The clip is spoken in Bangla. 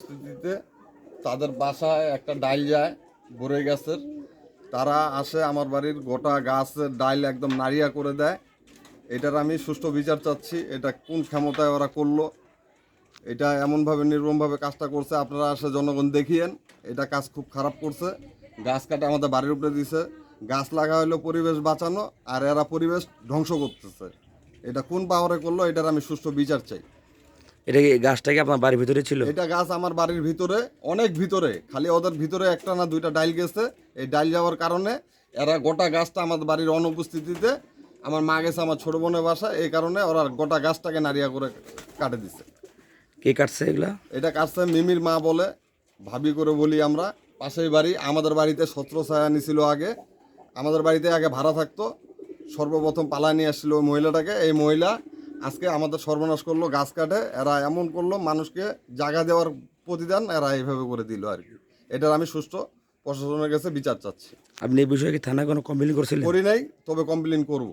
পরিস্থিতিতে তাদের বাসায় একটা ডাইল যায় বরে গাছের তারা আসে আমার বাড়ির গোটা গাছের ডাইল একদম নাড়িয়া করে দেয়। এটার আমি সুষ্ঠু বিচার চাচ্ছি, এটা কোন ক্ষমতায় ওরা করল। এটা এমনভাবে নির্মমভাবে কাজটা করছে, আপনারা আসে জনগণ দেখিয়েন। এটা কাজ খুব খারাপ করছে। গাছ কাটা আমাদের বাড়ির উপরে দিছে। গাছ লাগা হলো পরিবেশ বাঁচানো, আর এরা পরিবেশ ধ্বংস করতেছে। এটা কোন পাওয়ারে করল, এটার আমি সুষ্ঠু বিচার চাই। এটা গাছটা কি আপনার বাড়ির ভিতরে ছিল? এটা গাছ আমার বাড়ির ভিতরে অনেক ভিতরে। খালি ওদের ভিতরে একটা না দুইটা ডাইল গেছে। এই ডাইল যাওয়ার কারণে এরা গোটা গাছটা আমার বাড়ির অনুপস্থিতিতে আমার মা গেছে আমার ছোট বোনের বাসা এই কারণে ওরা গোটা গাছটাকে নারিয়া করে কাটে দিছে। কে কাটছে এগুলা? এটা কাটছে মিমির মা বলে ভাবি করে বলি আমরা পাশেই বাড়ি আমাদের বাড়িতে ছত্র ছায়া নিছিল আগে আমাদের বাড়িতে আগে ভাড়া থাকতো সর্বপ্রথম পালায় নিয়ে আসছিল ওই মহিলাটাকে এই মহিলা আজকে আমাদের সর্বনাশ করল গাছ কাটে এরা এমন করল মানুষকে জায়গা দেওয়ার প্রতিদান এরা এইভাবে করে দিল আর কি। এটার আমি সুষ্ঠু প্রশাসনের কাছে বিচার চাচ্ছি। আপনি এই বিষয়ে কি থানায় কোনো কমপ্লেন করছেন করি নাই তবে কমপ্লেন করব।